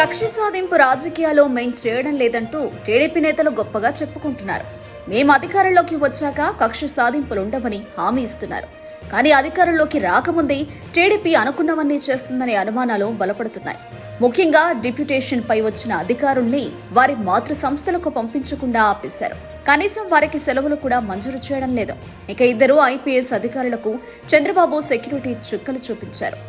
కక్ష సాధింపు రాజకీయాలు మేం చేయడం లేదంటూ టీడీపీ నేతలు గొప్పగా చెప్పుకుంటున్నారు. మేము అధికారంలోకి వచ్చాక కక్ష సాధింపులు ఉండవని హామీ ఇస్తున్నారు. కానీ అధికారంలోకి రాకముందే టీడీపీ అనుకున్నవన్నీ చేస్తుందనే అనుమానాలు బలపడుతున్నాయి. ముఖ్యంగా డిప్యూటేషన్ పై వచ్చిన అధికారుల్ని వారి మాతృ సంస్థలకు పంపించకుండా ఆపేశారు. కనీసం వారికి సెలవులు కూడా మంజూరు చేయడం లేదు. ఇక ఇద్దరు ఐపీఎస్ అధికారులకు చంద్రబాబు సెక్యూరిటీ చుక్కలు చూపించారు.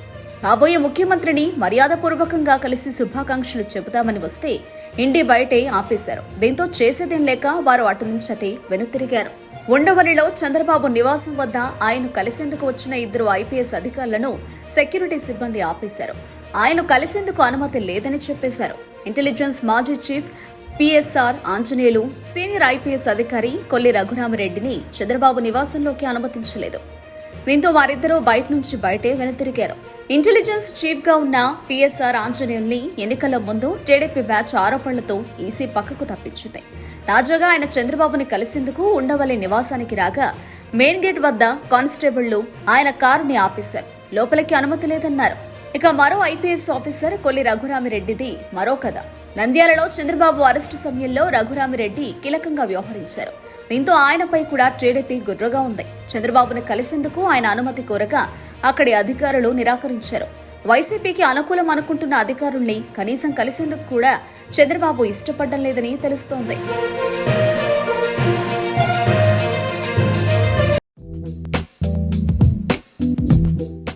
రాబోయే ముఖ్యమంత్రిని మర్యాదపూర్వకంగా కలిసి శుభాకాంక్షలు చెబుతామని వస్తే ఇంటి బయటే ఆపేశారు. దీంతో చేసేదేం లేక వారు అటు నుంచటే వెనుతిరిగారు. ఉండవల్లిలో చంద్రబాబు నివాసం వద్ద ఆయన కలిసేందుకు వచ్చిన ఇద్దరు ఐపీఎస్ అధికారులను సెక్యూరిటీ సిబ్బంది ఆపేశారు. ఆయన కలిసేందుకు అనుమతి లేదని చెప్పేశారు. ఇంటెలిజెన్స్ మాజీ chief PSR Anjaneyulu senior IPS అధికారి కొల్లి రఘురామరెడ్డిని చంద్రబాబు నివాసంలోకి అనుమతించలేదు. దీంతో వారిద్దరూ బయట నుంచి బయటే వెనుతిరిగారు. ఇంటెలిజెన్స్ చీఫ్గా ఉన్న పిఎస్ఆర్ ఆంజనేయుల్ని ఎన్నికల ముందు టీడీపీ బ్యాచ్ ఆరోపణలతో ఈసీ పక్కకు తప్పించింది. తాజాగా ఆయన చంద్రబాబుని కలిసేందుకు ఉండవల్లి నివాసానికి రాగా మెయిన్ గేట్ వద్ద కానిస్టేబుళ్ళు ఆయన కారుని ఆపేశారు. లోపలికి అనుమతి లేదన్నారు. ఇక మరో ఐపీఎస్ ఆఫీసర్ కొల్లి రఘురామిరెడ్డిది మరో కథ. నంద్యాలలో చంద్రబాబు అరెస్టు సమయంలో రఘురామిరెడ్డి కీలకంగా వ్యవహరించారు. దీంతో ఆయనపై కూడా టీడీపీ గుర్రగా ఉంది. చంద్రబాబును కలిసేందుకు ఆయన అనుమతి కోరగా అక్కడి అధికారులు నిరాకరించారు. వైసీపీకి అనుకూలం అనుకుంటున్న అధికారుల్ని కనీసం కలిసేందుకు కూడా చంద్రబాబు ఇష్టపడడం లేదని తెలుస్తోంది.